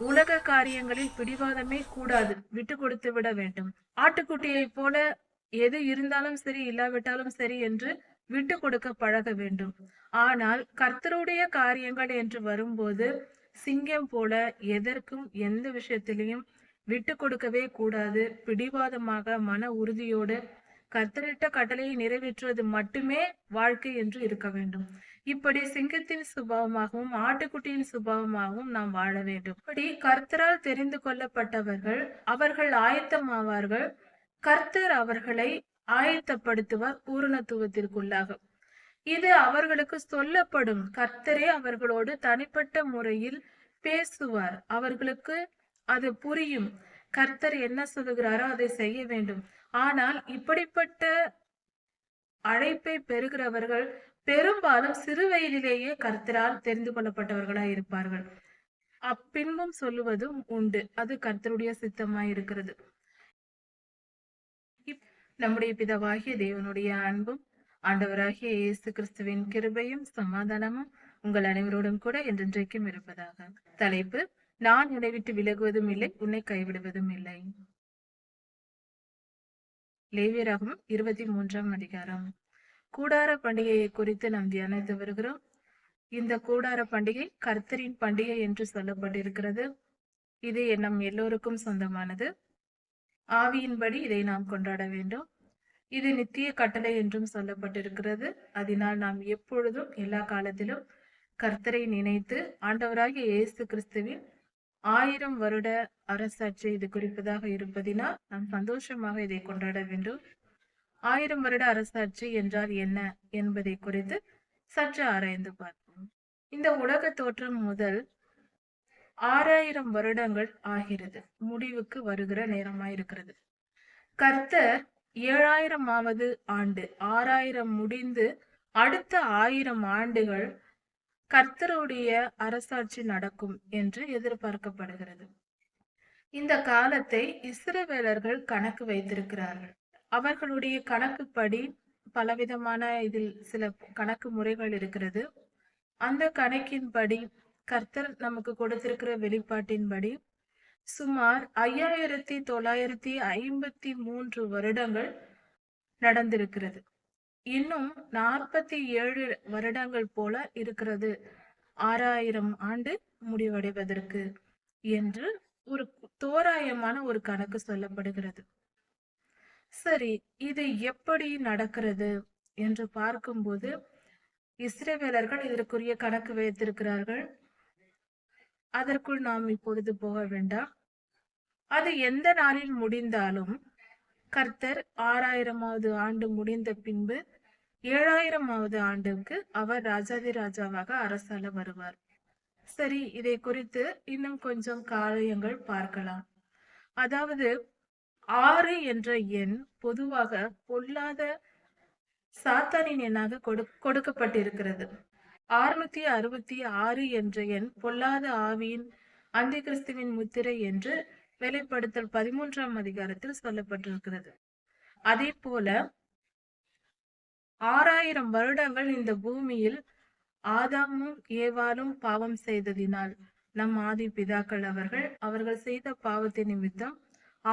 உலக காரியங்களில் பிடிவாதமே கூடாது. விட்டு கொடுத்து விட வேண்டும். ஆட்டுக்குட்டியை போல எது இருந்தாலும் சரி இல்லாவிட்டாலும் சரி என்று விட்டு கொடுக்க பழக வேண்டும். ஆனால் கர்த்தருடைய காரியங்கள் என்று வரும்போது சிங்கம் போல எதற்கும் எந்த விஷயத்திலையும் விட்டு கொடுக்கவே கூடாது. பிடிவாதமாக மன உறுதியோடு கர்த்தரிட்ட கட்டளையை நிறைவேற்றுவது மட்டுமே வாழ்க்கை என்று இருக்க வேண்டும். இப்படி சிங்கத்தின் சுபாவமாகவும் ஆட்டுக்குட்டியின் சுபாவமாகவும் நாம் வாழ வேண்டும். இப்படி கர்த்தரால் தெரிந்து கொள்ளப்பட்டவர்கள் அவர்கள் ஆயத்தமாவார்கள். கர்த்தர் அவர்களை ஆயத்தப்படுத்துவார் பூரணத்துவத்திற்குள்ளாக. இது அவர்களுக்கு சொல்லப்படும். கர்த்தரே அவர்களோடு தனிப்பட்ட முறையில் பேசுவார். அவர்களுக்கு அது புரியும். கர்த்தர் என்ன சொல்லுகிறாரோ அதை செய்ய வேண்டும். ஆனால் இப்படிப்பட்ட அழைப்பை பெறுகிறவர்கள் பெரும்பாலும் சிறு வயதிலேயே கர்த்தரால் தெரிந்து கொள்ளப்பட்டவர்களாய் இருப்பார்கள். அப்பின்பும் சொல்லுவதும் உண்டு. அது கர்த்தருடைய சித்தமாய் இருக்கிறது. நம்முடைய பிதவாகிய தேவனுடைய அன்பும் ஆண்டவராகிய இயேசு கிறிஸ்துவின் கிருபையும் சமாதானமும் உங்கள் அனைவரோடும் கூட என்றென்றைக்கும் இருப்பதாக. தலைப்பு நான் உன்னை விட்டு விலகுவதும் இல்லை உன்னை கைவிடுவதும் இல்லை. லேவியராகவும் இருபத்தி மூன்றாம் அதிகாரம். கூடார பண்டிகையை குறித்து நாம் தியானித்து வருகிறோம். இந்த கூடார பண்டிகை கர்த்தரின் பண்டிகை என்று சொல்லப்பட்டிருக்கிறது. இது நம் எல்லோருக்கும் சொந்தமானது. ஆவியின்படி இதை நாம் கொண்டாட வேண்டும். இது நித்திய கட்டளை என்றும் சொல்லப்பட்டிருக்கிறது. அதனால் நாம் எப்பொழுதும் எல்லா காலத்திலும் கர்த்தரை நினைத்து ஆண்டவராகிய இயேசு கிறிஸ்துவின் ஆயிரம் வருட அரசாட்சி இது குறிப்பதாக இருப்பதினால் நாம் சந்தோஷமாக இதை கொண்டாட வேண்டும். ஆயிரம் வருட அரசாட்சி என்றால் என்ன என்பதை குறித்து சற்று ஆராய்ந்து பார்ப்போம். இந்த உலக தோற்றம் முதல் ஆறாயிரம் வருடங்கள் ஆகிறது. முடிவுக்கு வருகிற நேரமாயிருக்கிறது. கர்த்தர் ஏழாயிரமாவது ஆண்டு ஆறாயிரம் முடிந்து அடுத்த ஆயிரம் ஆண்டுகள் கர்த்தருடைய அரசாட்சி நடக்கும் என்று எதிர்பார்க்கப்படுகிறது. இந்த காலத்தை இஸ்ரவேலர்கள் கணக்கு வைத்திருக்கிறார்கள். அவர்களுடைய கணக்குப்படி பலவிதமான இதில் சில கணக்கு முறைகள் இருக்கிறது. அந்த கணக்கின்படி கர்த்தர் நமக்கு கொடுத்திருக்கிற வெளிப்பாட்டின்படி சுமார் ஐயாயிரத்தி தொள்ளாயிரத்தி ஐம்பத்தி மூன்று வருடங்கள் நடந்திருக்கிறது. இன்னும் நாற்பத்தி ஏழு வருடங்கள் போல இருக்கிறது. ஆறாயிரம் ஆண்டு முடிவடைவதற்கு என்று ஒரு தோராயமான ஒரு கணக்கு சொல்லப்படுகிறது. சரி இது எப்படி நடக்கிறது? என்று பார்க்கும்போது இஸ்ரேவேலர்கள் இதற்குரிய கணக்கு வைத்திருக்கிறார்கள். அதற்குள் நாம் இப்பொழுது போக வேண்டாம். அது எந்த நாளில் முடிந்தாலும் கர்த்தர் ஆறாயிரமாவது ஆண்டு முடிந்த பின்பு ஏழாயிரமாவது ஆண்டுக்கு அவர் ராஜாதி ராஜாவாக அரசால வருவார். சரி இதை குறித்து இன்னும் கொஞ்சம் காரியங்கள் பார்க்கலாம். அதாவது ஆறு என்ற எண் பொதுவாக பொல்லாத சாத்தானின் எண்ணாக கொடு கொடுக்கப்பட்டிருக்கிறது. அறுநூத்தி அறுபத்தி ஆறு என்ற எண் பொல்லாத ஆவியின் அந்தி கிறிஸ்துவின் முத்திரை என்று வெளிப்படுத்தல் பதிமூன்றாம் அதிகாரத்தில் சொல்லப்பட்டிருக்கிறது. அதே போல ஆறாயிரம் வருடங்கள் இந்த பூமியில் ஆதாமும் ஏவாலும் பாவம் செய்ததினால் நம் ஆதி பிதாக்கள் அவர்கள் அவர்கள் செய்த பாவத்தின் நிமித்தம்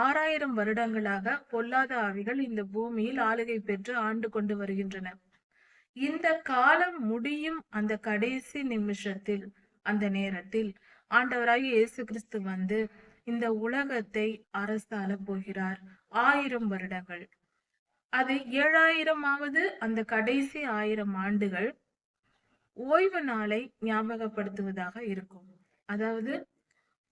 ஆறாயிரம் வருடங்களாக பொல்லாத ஆவிகள் இந்த பூமியில் ஆளுகை பெற்று ஆண்டு கொண்டு வருகின்றன. இந்த காலம் முடியும் அந்த கடைசி நிமிஷத்தில் அந்த நேரத்தில் ஆண்டவராகிய இயேசு கிறிஸ்து வந்து இந்த உலகத்தை அரசாள போகிறார். ஆயிரம் வருடங்கள். அது ஏழாயிரமாவது அந்த கடைசி ஆயிரம் ஆண்டுகள் ஓய்வு நாளை ஞாபகப்படுத்துவதாக இருக்கும். அதாவது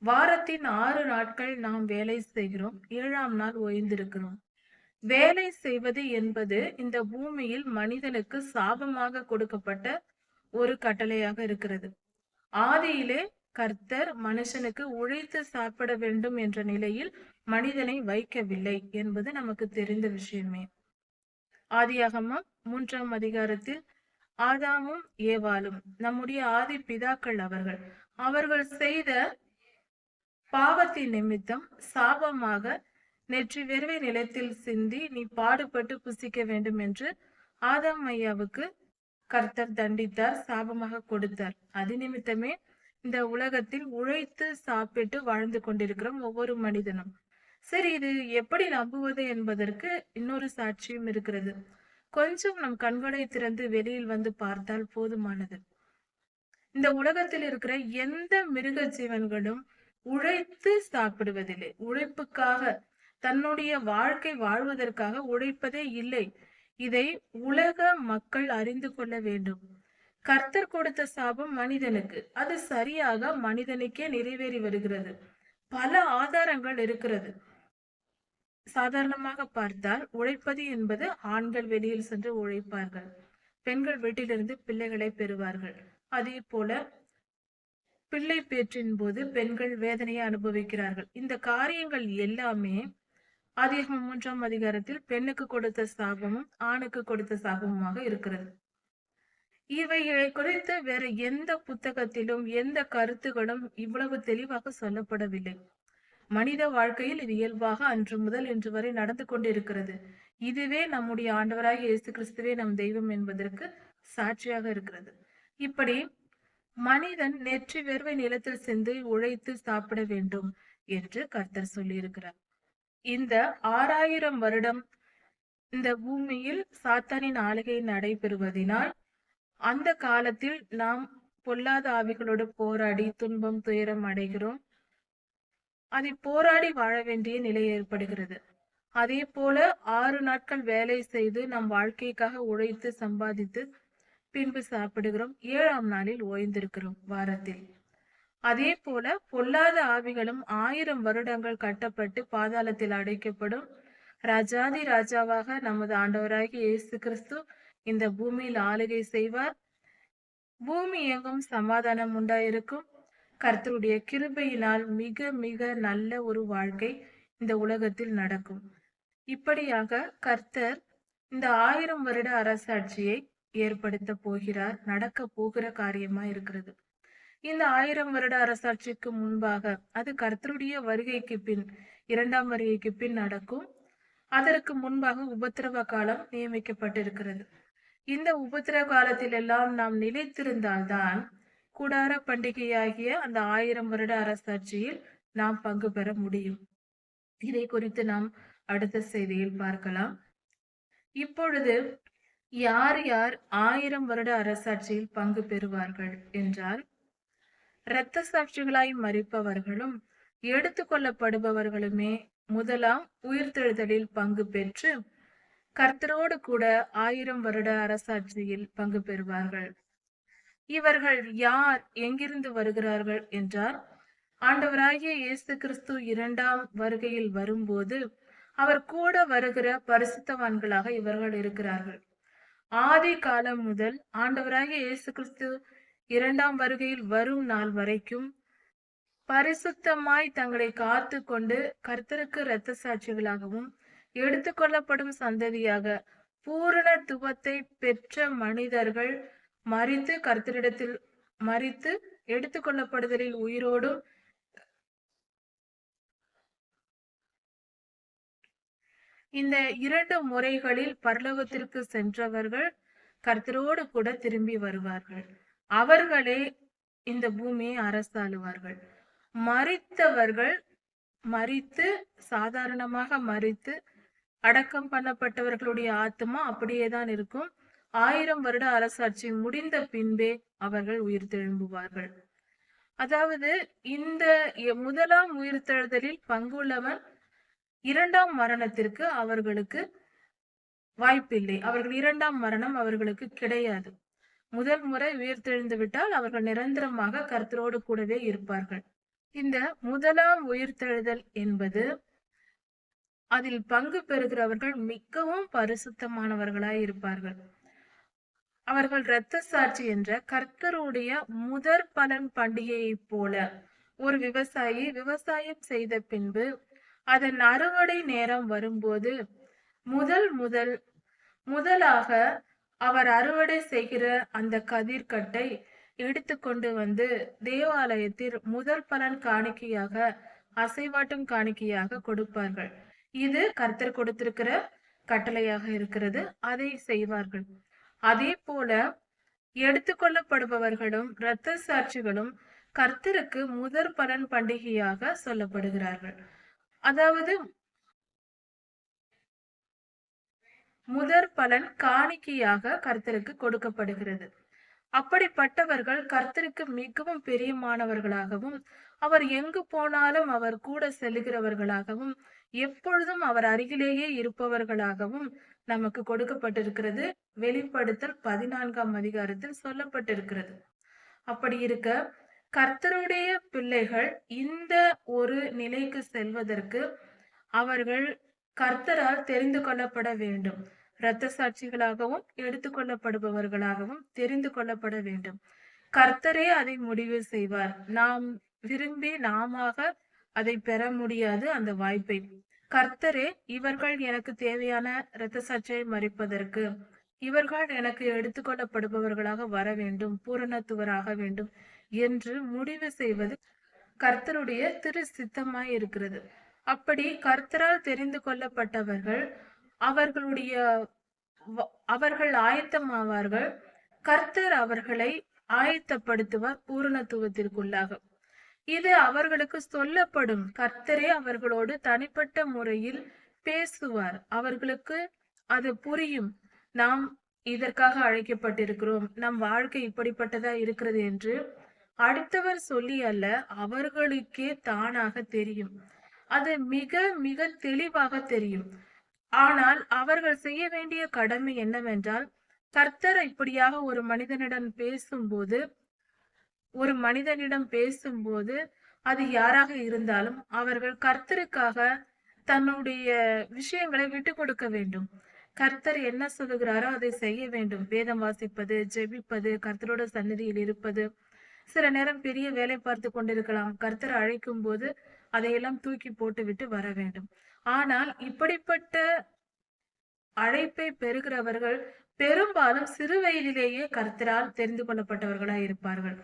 வாரத்தின் ஆறு நாட்கள் நாம் வேலை செய்கிறோம். ஏழாம் நாள் ஓய்ந்திருக்கிறோம். வேலை செய்வது என்பது இந்த பூமியில் மனிதனுக்கு சாபமாக கொடுக்கப்பட்ட ஒரு கட்டளையாக இருக்கிறது. ஆதியிலே கர்த்தர் மனுஷனுக்கு உழைத்து சாப்பிட வேண்டும் என்ற நிலையில் மனிதனை வைக்கவில்லை என்பது நமக்கு தெரிந்த விஷயமே. ஆதியாகமா மூன்றாம் அதிகாரத்தில் ஆதாமும் ஏவாலும் நம்முடைய ஆதி பிதாக்கள் அவர்கள். அவர்கள் செய்த பாவத்தின் நிமித்தம் சாபமாக நெற்றி வெறுவை நிலத்தில் சிந்தி நீ பாடுபட்டு புசிக்க வேண்டும் என்று ஆதாம் ஐயாவுக்கு கர்த்தர் தண்டித்தார் சாபமாக கொடுத்தார். அது நிமித்தமே இந்த உலகத்தில் உழைத்து சாப்பிட்டு வாழ்ந்து கொண்டிருக்கிறோம் ஒவ்வொரு மனிதனும். சரி இது எப்படி நம்புவது என்பதற்கு இன்னொரு சாட்சியும் இருக்கிறது. கொஞ்சம் நம் கண்களை திறந்து வெளியில் வந்து பார்த்தால் போதுமானது. இந்த உலகத்தில் இருக்கிற எந்த மிருக ஜீவன்களும் உழைத்து சாப்பிடுவதில்லை. உழைப்புக்காக தன்னுடைய வாழ்க்கை வாழ்வதற்காக உழைப்பதே இல்லை. இதை உலக மக்கள் அறிந்து கொள்ள வேண்டும். கர்த்தர் கொடுத்த சாபம் மனிதனுக்கு. அது சரியாக மனிதனுக்கே நிறைவேறி வருகிறது. பல ஆதாரங்கள் இருக்கிறது. சாதாரணமாக பார்த்தால் உழைப்பது என்பது ஆண்கள் வெளியில் சென்று உழைப்பார்கள். பெண்கள் வீட்டிலிருந்து பிள்ளைகளை பெறுவார்கள். அதே போல பிள்ளை பேற்றின் போது பெண்கள் வேதனையை அனுபவிக்கிறார்கள். இந்த காரியங்கள் எல்லாமே அதிகம் மூன்றாம் அதிகாரத்தில் பெண்ணுக்கு கொடுத்த சாபமும் ஆணுக்கு கொடுத்த சாபமுமாக இருக்கிறது. இவைகளை குறித்து வேற எந்த புத்தகத்திலும் எந்த கருத்துகளும் இவ்வளவு தெளிவாக சொல்லப்படவில்லை. மனித வாழ்க்கையில் இது இயல்பாக அன்று முதல் இன்று வரை நடந்து கொண்டிருக்கிறது. இதுவே நம்முடைய ஆண்டவராக இயேசு கிறிஸ்துவே நம் தெய்வம் என்பதற்கு சாட்சியாக இருக்கிறது. இப்படி மனிதன் நெற்றி வெறுவை நிலத்தில் சென்று உழைத்து சாப்பிட வேண்டும் என்று கர்த்தர் சொல்லியிருக்கிறார். இந்த ஆறாயிரம் வருடம் இந்த பூமியில் சாத்தானின் ஆளுகை நடைபெறுவதினால் அந்த காலத்தில் நாம் பொல்லாத ஆவிகளோடு போராடி துன்பம் துயரம் அடைகிறோம். அதை போராடி வாழ வேண்டிய நிலை ஏற்படுகிறது. அதே போல ஆறு நாட்கள் வேலை செய்து நம் வாழ்க்கைக்காக உழைத்து சம்பாதித்து பின்பு சாப்பிடுகிறோம். ஏழாம் நாளில் ஓய்ந்திருக்கிறோம் வாரத்தில். அதே போல பொல்லாத ஆவிகளும் ஆயிரம் வருடங்கள் கட்டப்பட்டு பாதாளத்தில் அடைக்கப்படும். ராஜாதி ராஜாவாக நமது ஆண்டவராகிய இயேசு கிறிஸ்து இந்த பூமியில் ஆளுகை செய்வார். பூமி எங்கும் சமாதானம் உண்டாயிருக்கும். கர்த்தருடைய கிருபையினால் மிக மிக நல்ல ஒரு வாழ்க்கை இந்த உலகத்தில் நடக்கும். இப்படியாக கர்த்தர் இந்த ஆயிரம் வருட அரசாட்சியை ஏற்படுத்த போகிறார் நடக்க போகிற காரியமா இருக்கிறது. இந்த ஆயிரம் வருட அரசாட்சிக்கு முன்பாக அது கர்த்தருடைய வருகைக்கு பின் இரண்டாம் வருகைக்கு பின் நடக்கும். அதற்கு முன்பாக உபத்திரவ காலம் நியமிக்கப்பட்டிருக்கிறது. இந்த உபத்திரவ காலத்தில் எல்லாம் நாம் நிலைத்திருந்தால்தான் கூடார பண்டிகையாகிய அந்த ஆயிரம் வருட அரசாட்சியில் நாம் பங்கு பெற முடியும். இதை குறித்து நாம் அடுத்த செய்தியில் பார்க்கலாம். இப்பொழுது யார் யார் ஆயிரம் வருட அரசாட்சியில் பங்கு பெறுவார்கள் என்றால் இரத்த சாட்சிகளாய் மறிப்பவர்களும் எடுத்துக்கொள்ளப்படுபவர்களுமே முதலாம் உயிர்த்தெழுதலில் பங்கு பெற்று கர்த்தரோடு கூட ஆயிரம் வருட அரசாட்சியில் பங்கு பெறுவார்கள். இவர்கள் யார் எங்கிருந்து வருகிறார்கள் என்றார் ஆண்டவராகிய இயேசு கிறிஸ்து இரண்டாம் வருகையில் வரும்போது அவர் கூட வருகிற பரிசுத்தவான்களாக இவர்கள் இருக்கிறார்கள். ஆதி காலம் முதல் ஆண்டவராகிய இயேசு கிறிஸ்து இரண்டாம் வருகையில் வரும் நாள் வரைக்கும் பரிசுத்தமாய் தங்களை காத்து கொண்டு கர்த்தருக்கு இரத்த சாட்சிகளாகவும் எடுத்துக்கொள்ளப்படும் சந்ததியாக பூரணத்துவத்தை பெற்ற மனிதர்கள் மறித்து கர்த்தரிடத்தில் மறித்து எடுத்துக்கொள்ளப்படுதலில் உயிரோடும் இந்த இரண்டு முறைகளில் பரலோகத்திற்கு சென்றவர்கள் கர்த்தரோடு கூட திரும்பி வருவார்கள். அவர்களே இந்த பூமியை அரசாளுவார்கள். மறித்தவர்கள் மறித்து சாதாரணமாக மறித்து அடக்கம் பண்ணப்பட்டவர்களுடைய ஆத்மா அப்படியே தான் இருக்கும். ஆயிரம் வருட அரசாட்சி முடிந்த பின்பே அவர்கள் உயிர் தெழும்புவார்கள். அதாவது இந்த முதலாம் உயிர்த்தெழுதலில் பங்குள்ளவன் இரண்டாம் மரணத்திற்கு அவர்களுக்கு வாய்ப்பில்லை. அவர்கள் இரண்டாம் மரணம் அவர்களுக்கு கிடையாது. முதல் முறை உயிர்த்தெழுந்து விட்டால் அவர்கள் நிரந்தரமாக கர்த்தரோடு கூடவே இருப்பார்கள். இந்த முதலாம் உயிர்த்தெழுதல் என்பது அதில் பங்கு பெறுகிறவர்கள் மிகவும் பரிசுத்தமானவர்களாய் இருப்பார்கள். அவர்கள் இரத்த சாட்சி என்ற கர்த்தருடைய முதற் பலன் பண்டிகையைப் போல ஒரு விவசாயி விவசாயம் செய்த பின்பு அதன் அறுவடை நேரம் வரும்போது முதல் முதல் முதலாக அவர் அறுவடை செய்கிற அந்த கதிர்கட்டை எடுத்துக்கொண்டு வந்து தேவாலயத்தில் முதல் பலன் காணிக்கையாக அசைவாட்டும் காணிக்கையாக கொடுப்பார்கள். இது கர்த்தர் கொடுத்திருக்கிற கட்டளையாக இருக்கிறது. அதை செய்வார்கள். அதே போல எடுத்துக்கொள்ளப்படுபவர்களும் இரத்த சாட்சிகளும் கர்த்தருக்கு முதற் பலன் பண்டிகையாக சொல்லப்படுகிறார்கள். அதாவது முதற் பலன் காணிக்கையாக கர்த்தருக்கு கொடுக்கப்படுகிறது. அப்படிப்பட்டவர்கள் கர்த்தருக்கு மிகவும் பிரியமானவர்களாகவும் அவர் எங்கு போனாலும் அவர் கூட செல்கிறவர்களாகவும் எப்பொழுதும் அவர் அருகிலேயே இருப்பவர்களாகவும் நமக்கு கொடுக்கப்பட்டிருக்கிறது. வெளிப்படுத்தல் பதினான்காம் அதிகாரத்தில் சொல்லப்பட்டிருக்கிறது. அப்படி இருக்க கர்த்தருடைய பிள்ளைகள் இந்த ஒரு நிலைக்கு செல்வதற்கு அவர்கள் கர்த்தரால் தெரிந்து கொள்ளப்பட வேண்டும். இரத்த சாட்சிகளாகவும் எடுத்துக்கொள்ளப்படுபவர்களாகவும் தெரிந்து கொள்ளப்பட வேண்டும். கர்த்தரே அதை முடிவு செய்வார். நாம் விரும்பி நாம அதை பெற முடியாது அந்த வாய்ப்பை. கர்த்தரே இவர்கள் எனக்கு தேவையான இரத்த சாட்சியை மறிப்பதற்கு. இவர்கள் எனக்கு எடுத்துக்கொள்ளப்படுபவர்களாக வர வேண்டும் பூரணத்துவராக வேண்டும். என்று முடிவு செய்வது கர்த்தருடைய திரு சித்தமாய் இருக்கிறது அப்படி கர்த்தரால் தெரிந்து கொள்ளப்பட்டவர்கள் அவர்களுடைய அவர்கள் ஆயத்தமாவார்கள் கர்த்தர் அவர்களை ஆயத்தப்படுத்துவார் பூரணத்துவத்திற்குள்ளாக. இது அவர்களுக்கு சொல்லப்படும் கர்த்தரே அவர்களோடு தனிப்பட்ட முறையில் பேசுவார். அவர்களுக்கு அது புரியும். நாம் இதற்காக அழைக்கப்பட்டிருக்கிறோம். நம் வாழ்க்கை இப்படிப்பட்டதா இருக்கிறது என்று அடுத்தவர் சொல்லி அல்ல அவர்களுக்கே தானாக தெரியும். அது மிக மிக தெளிவாக தெரியும். ஆனால் அவர்கள் செய்ய வேண்டிய கடமை என்னவென்றால் கர்த்தர் இப்படியாக ஒரு மனிதனிடம் பேசும்போது ஒரு மனிதனிடம் பேசும்போது அது யாராக இருந்தாலும் அவர்கள் கர்த்தருக்காக தன்னுடைய விஷயங்களை விட்டு கொடுக்க வேண்டும். கர்த்தர் என்ன சொல்லுகிறாரோ அதை செய்ய வேண்டும். வேதம் வாசிப்பது ஜெபிப்பது கர்த்தரோட சன்னதியில் இருப்பது சில நேரம் பெரிய வேலை பார்த்து கொண்டிருக்கலாம். கர்த்தர் அழைக்கும் போது அதையெல்லாம் தூக்கி போட்டு விட்டு வர வேண்டும். ஆனால் இப்படிப்பட்ட அழைப்பை பெறுகிறவர்கள் பெரும்பாலும் சிறு வயதிலேயே கர்த்தரால் தெரிந்து கொள்ளப்பட்டவர்களாய் இருப்பார்கள்.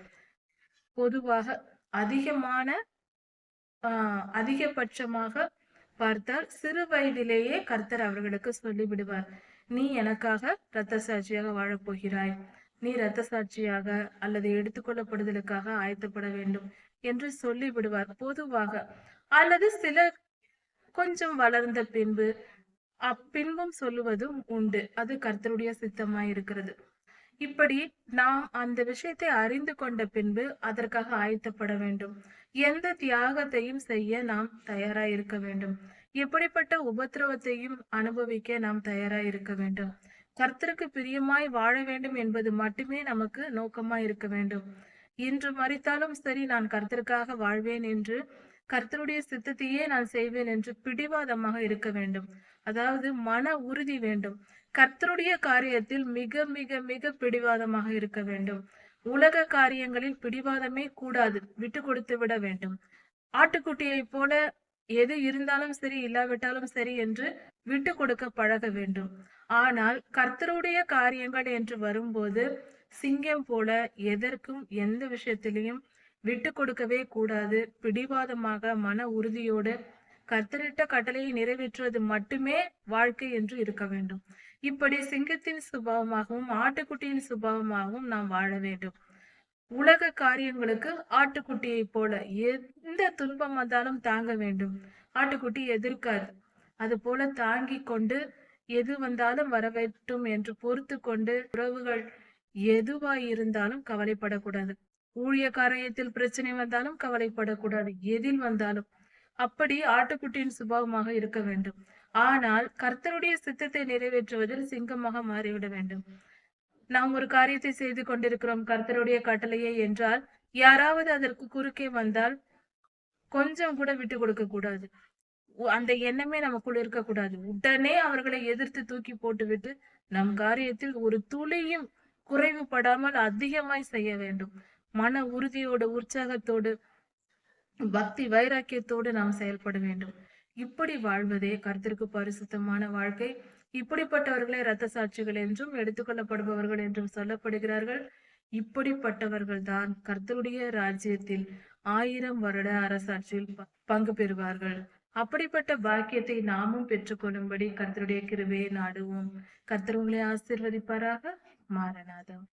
பொதுவாக அதிகமான ஆஹ் அதிகபட்சமாக பார்த்தால் சிறு வயதிலேயே கர்த்தர் அவர்களுக்கு சொல்லிவிடுவார். நீ எனக்காக இரத்த சாட்சியாக வாழப்போகிறாய். நீ இரத்த சாட்சியாக அல்லது எடுத்துக்கொள்ளப்படுதலுக்காக ஆயத்தப்பட வேண்டும் என்று சொல்லி விடுவார் பொதுவாக. அல்லது சில கொஞ்சம் வளர்ந்த பின்பு அப்பின்பும் சொல்லுவதும் உண்டு. அது கர்த்தருடைய சித்தமாய் இருக்கிறது இப்படி நாம் அந்த விஷயத்தை அறிந்து கொண்ட பின்பு அதற்காக ஆயத்தப்பட வேண்டும். எந்த தியாகத்தையும் செய்ய நாம் தயாராய் இருக்க வேண்டும். எப்படிப்பட்ட உபத்திரவத்தையும் அனுபவிக்க நாம் தயாராய் இருக்க வேண்டும். கர்த்தருக்கு பிரியமாய் வாழ வேண்டும் என்பது மட்டுமே நமக்கு நோக்கமாய் இருக்க வேண்டும். இன்று மறித்தாலும் சரி நான் கர்த்தருக்காக வாழ்வேன் என்று கர்த்தருடைய சித்தத்தையே நான் செய்வேன் என்று பிடிவாதமாக இருக்க வேண்டும். அதாவது மன உறுதி வேண்டும். கர்த்தருடைய காரியத்தில் மிக மிக மிக பிடிவாதமாக இருக்க வேண்டும். உலக காரியங்களில் பிடிவாதமே கூடாது. விட்டு கொடுத்து விட வேண்டும். ஆட்டுக்குட்டியை போல எது இருந்தாலும் சரி இல்லாவிட்டாலும் சரி என்று விட்டு கொடுக்க பழக வேண்டும். ஆனால் கர்த்தருடைய காரியங்கள் என்று வரும்போது சிங்கம் போல எதற்கும் எந்த விஷயத்திலையும் விட்டு கொடுக்கவே கூடாது. பிடிவாதமாக மன உறுதியோடு கர்த்தரிட்ட கட்டளையை நிறைவேற்றுவது மட்டுமே வாழ்க்கை என்று இருக்க வேண்டும். இப்படி சிங்கத்தின் சுபாவமாகவும் ஆட்டுக்குட்டியின் சுபாவமாகவும் நாம் வாழ வேண்டும். உலக காரியங்களுக்கு ஆட்டுக்குட்டியை போல எந்த துன்பம் வந்தாலும் தாங்க வேண்டும். ஆட்டுக்குட்டி எதிர்க்காது. அது போல தாங்கி கொண்டு எது வந்தாலும் வரவேற்றும் என்று பொறுத்து கொண்டு உறவுகள் எதுவாய் இருந்தாலும் கவலைப்படக்கூடாது. ஊழிய காரியத்தில் பிரச்சனை வந்தாலும் கவலைப்படக்கூடாது. எதில் வந்தாலும். அப்படி ஆட்டுக்குட்டியின் சுபாவமாக இருக்க வேண்டும். ஆனால் கர்த்தருடைய சித்தத்தை நிறைவேற்றுவதில் சிங்கமாக மாறிவிட வேண்டும். நாம் ஒரு காரியத்தை செய்து கொண்டிருக்கிறோம் கர்த்தருடைய கட்டளையே என்றால் யாராவது அதற்கு குறுக்கே வந்தால் கொஞ்சம் கூட விட்டு கொடுக்க கூடாது. அந்த எண்ணமே நமக்குள்ள இருக்கக்கூடாது. உடனே அவர்களை எதிர்த்து தூக்கி போட்டுவிட்டு நம் காரியத்தில் ஒரு துளியும் குறைவுபடாமல் அதிகமாய் செய்ய வேண்டும். மன உறுதியோடு உற்சாகத்தோடு பக்தி வைராக்கியத்தோடு நாம் செயல்பட வேண்டும். இப்படி வாழ்வதே கருத்திற்கு பரிசுத்தமான வாழ்க்கை. இப்படிப்பட்டவர்களே இரத்த சாட்சிகள் என்றும் எடுத்துக்கொள்ளப்படுபவர்கள் என்றும் சொல்லப்படுகிறார்கள். இப்படிப்பட்டவர்கள் தான் கர்த்தருடைய ராஜ்யத்தில் ஆயிரம் வருட அரசாட்சியில் பங்கு பெறுவார்கள். அப்படிப்பட்ட பாக்கியத்தை நாமும் பெற்றுக்கொள்ளும்படி கர்த்தருடைய கிருபையை நாடுவோம். கர்த்தர் உங்களை ஆசிர்வதிப்பாராக. மாறநாதம்